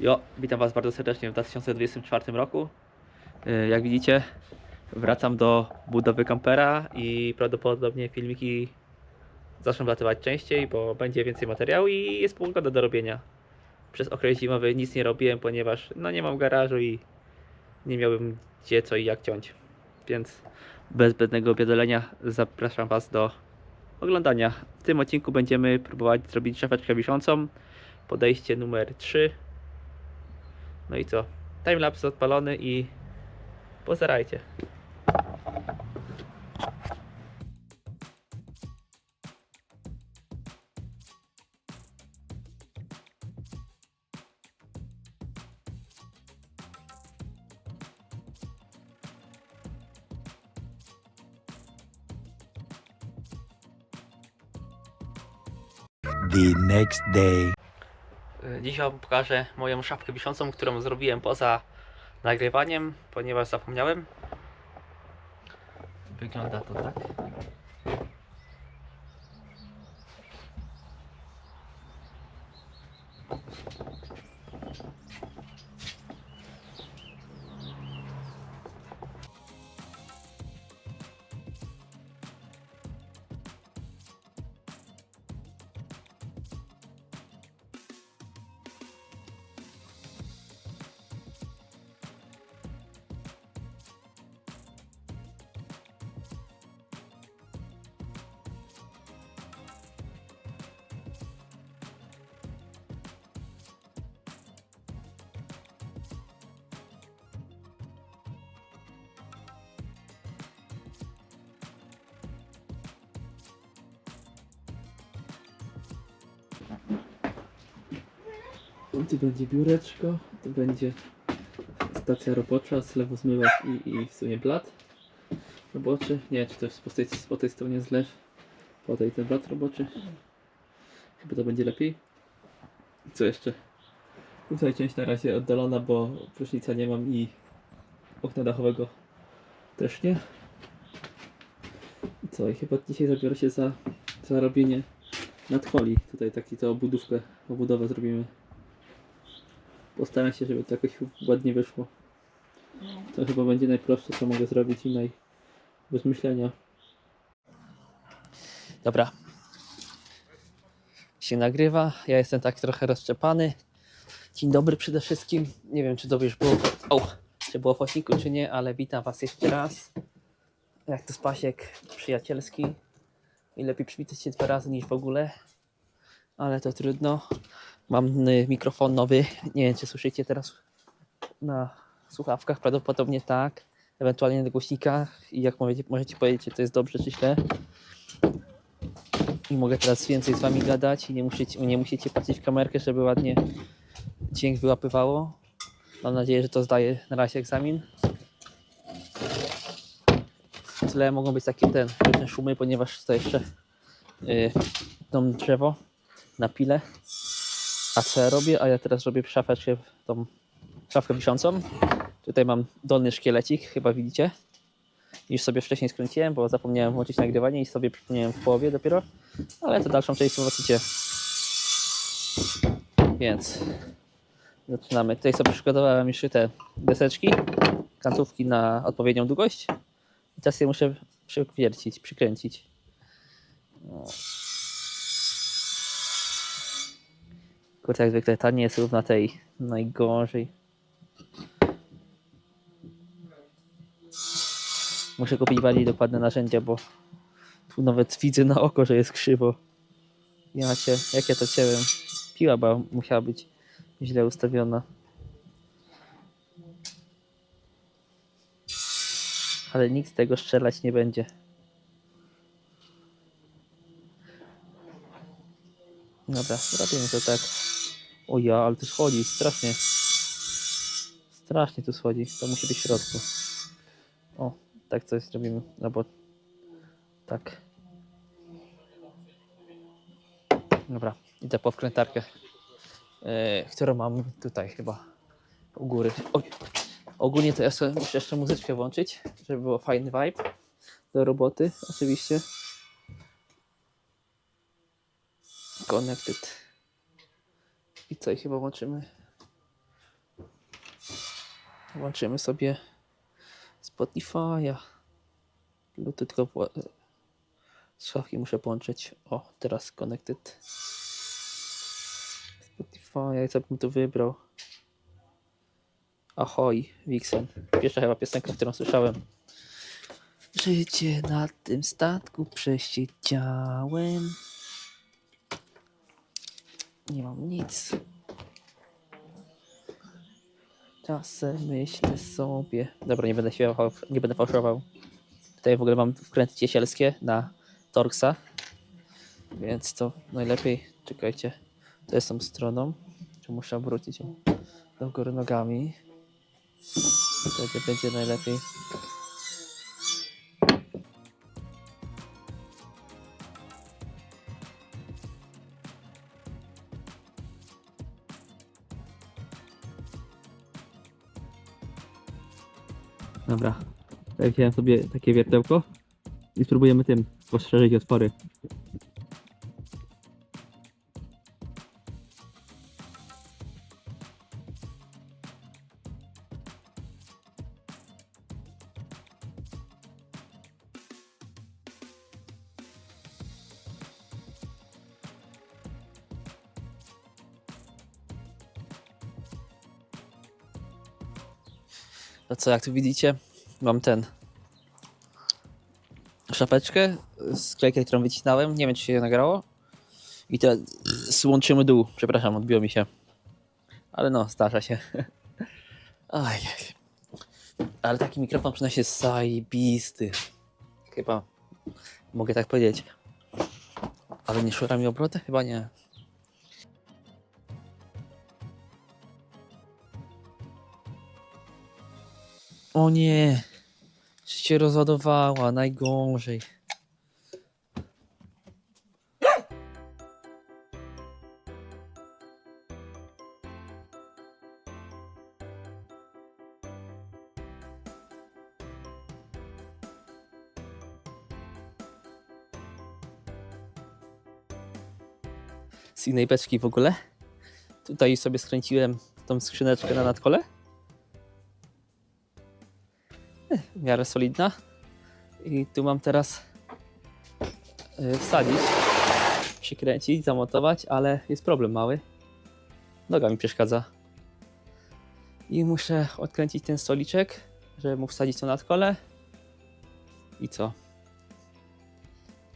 Jo, witam Was bardzo serdecznie w 2024 roku. Yy, Jak widzicie, wracam do budowy kampera i prawdopodobnie filmiki zaczną wlatywać częściej, bo będzie więcej materiału i jest pogoda do robienia. Przez okres zimowy nic nie robiłem, ponieważ no nie mam garażu i nie miałbym gdzie co i jak ciąć. Więc bez zbędnego biadolenia zapraszam Was do oglądania. W tym odcinku będziemy próbować zrobić szafeczkę wiszącą. Podejście numer 3. No i co? Timelapse odpalony i pozerajcie. the next day. Dzisiaj pokażę moją szafkę wiszącą, którą zrobiłem poza nagrywaniem, ponieważ zapomniałem. Wygląda to tak. Tu będzie biureczko, tu będzie stacja robocza, zlewu zmywak i, i w sumie blat roboczy. Nie czy to jest po tej, po tej stronie zlew, po tej ten blat roboczy. Chyba to będzie lepiej. I co jeszcze? Tutaj część na razie oddalona, bo prysznica nie mam i okna dachowego też nie. I co? I chyba dzisiaj zabiorę się za, za robienie nadcholi. Tutaj taki to obudówkę, obudowę zrobimy. Postaram się, żeby to jakoś ładnie wyszło. To chyba będzie najprostsze, co mogę zrobić i naj... bez myślenia. Dobra. Się nagrywa. Ja jestem tak trochę rozczepany. Dzień dobry przede wszystkim. Nie wiem, czy dobrze już było, o, czy było w odcinku, czy nie, ale witam Was jeszcze raz. Jak to spasiek przyjacielski. I lepiej przywitać się dwa razy niż w ogóle. Ale to trudno. Mam mikrofon nowy. Nie wiem, czy słyszycie teraz na słuchawkach. Prawdopodobnie tak. Ewentualnie na głośnikach. I jak możecie, możecie powiedzieć, czy to jest dobrze, czy źle. I mogę teraz więcej z wami gadać i nie musicie, nie musicie patrzeć w kamerkę, żeby ładnie dźwięk wyłapywało. Mam nadzieję, że to zdaje na razie egzamin. W tle mogą być takie ten, szumy, ponieważ to jeszcze yy, drzewo na pile. A co ja robię? A ja teraz robię szafeczkę, tą szafkę wiszącą. Tutaj mam dolny szkielecik, chyba widzicie. Już sobie wcześniej skręciłem, bo zapomniałem włączyć nagrywanie i sobie przypomniałem w połowie dopiero. Ale to dalszą część zobaczycie. Więc zaczynamy. Tutaj sobie przygotowałem już te deseczki, kantówki na odpowiednią długość. I teraz je muszę przywiercić, przykręcić. O. Kurczę, jak zwykle ta nie jest równa tej najgorzej. Muszę kupić bardziej dokładne narzędzia, bo tu nawet widzę na oko, że jest krzywo. Ja cię, jak ja to cięłem? Piła była, musiała być źle ustawiona. Ale nikt z tego strzelać nie będzie. Dobra, zrobimy to tak. O ja, ale tu schodzi, strasznie. Strasznie tu schodzi, to musi być w środku. O, tak coś zrobimy, no bo tak. Dobra, idę po wkrętarkę, yy, którą mam tutaj chyba u góry. Oj. Ogólnie to ja sobie muszę jeszcze muzyczkę włączyć, żeby było fajny vibe do roboty, oczywiście. Connected. I co, i chyba łączymy Włączymy sobie Spotify'a. Bluetooth słuchawki muszę połączyć. O, teraz connected. Spotify, i co bym tu wybrał? Ahoj, Vixen. Pierwsza chyba piosenka, którą słyszałem. Życie na tym statku przesiedziałem. Nie mam nic. Czasem myślę sobie. Dobra, nie będę śpiewał, nie będę fałszował. Tutaj w ogóle mam wkręty ciesielskie na Torxa. Więc to najlepiej. Czekajcie. To jest tą stroną. Czy muszę obrócić ją do góry nogami? Wtedy będzie najlepiej. Dobra. Wziąłem sobie takie wiertełko i spróbujemy tym poszerzyć otwory. No co, jak tu widzicie, mam ten szapeczkę z klejki, którą wycinałem. Nie wiem, czy się nagrało. I teraz złączymy dół. Przepraszam, odbiło mi się. Ale no, zdarza się. Ale taki mikrofon jest zajebisty. Chyba mogę tak powiedzieć. Ale nie szura mi obroty? Chyba nie. O nie! się rozładowała, najgorzej. Z innej beczki w ogóle. Tutaj sobie skręciłem tą skrzyneczkę na nadkole. W miarę solidna. I tu mam teraz y, wsadzić, przykręcić, zamontować, ale jest problem mały. Noga mi przeszkadza. I muszę odkręcić ten stoliczek, żeby mógł wsadzić to na kole. I co?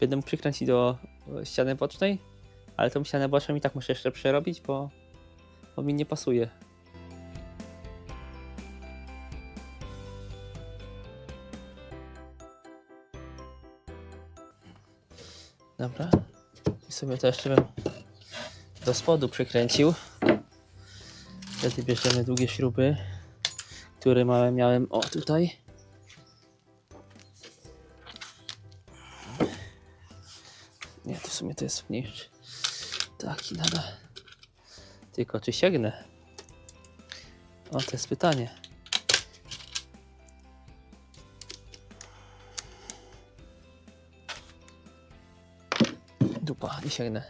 Będę mógł przykręcić do ściany bocznej, ale tą ścianę boczną i tak muszę jeszcze przerobić, bo, bo mi nie pasuje. Dobra. I sobie to jeszcze bym do spodu przykręcił. Wtedy bierzemy długie śruby, które miałem o tutaj. Nie, to w sumie to jest mniejszy. Taki nada. Tylko czy sięgnę? O, to jest pytanie. Nie sięgnę.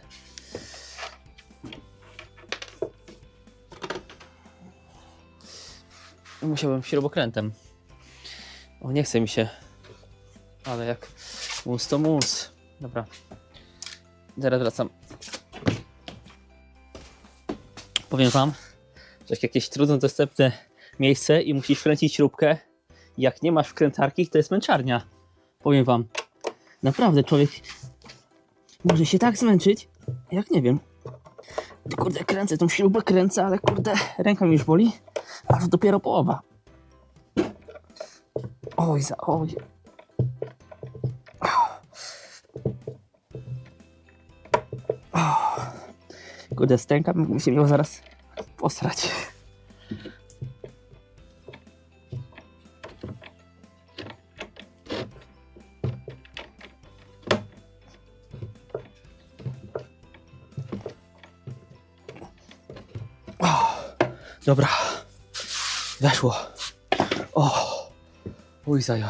Musiałbym śrubokrętem. O, nie chce mi się. Ale jak mus to mus. Dobra. Zaraz wracam. Powiem wam, że jak jakieś trudno dostępne miejsce i musisz wkręcić śrubkę, jak nie masz wkrętarki, to jest męczarnia. Powiem wam. Naprawdę, człowiek może się tak zmęczyć, jak nie wiem. Kurde, kręcę tą śrubę, kręcę, ale kurde, ręka mi już boli, a to dopiero połowa. Oj, za, oj. Kurde, stęka bym się miał zaraz posrać. Dobra. Weszło. O. Uj, zajoj.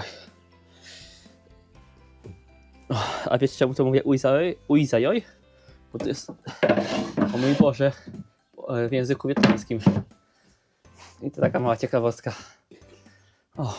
O, A wiecie czemu to mówię uj, zajoj? Uj, zajoj? Bo to jest, o mój Boże, w języku wietnamskim. I to taka mała ciekawostka. O,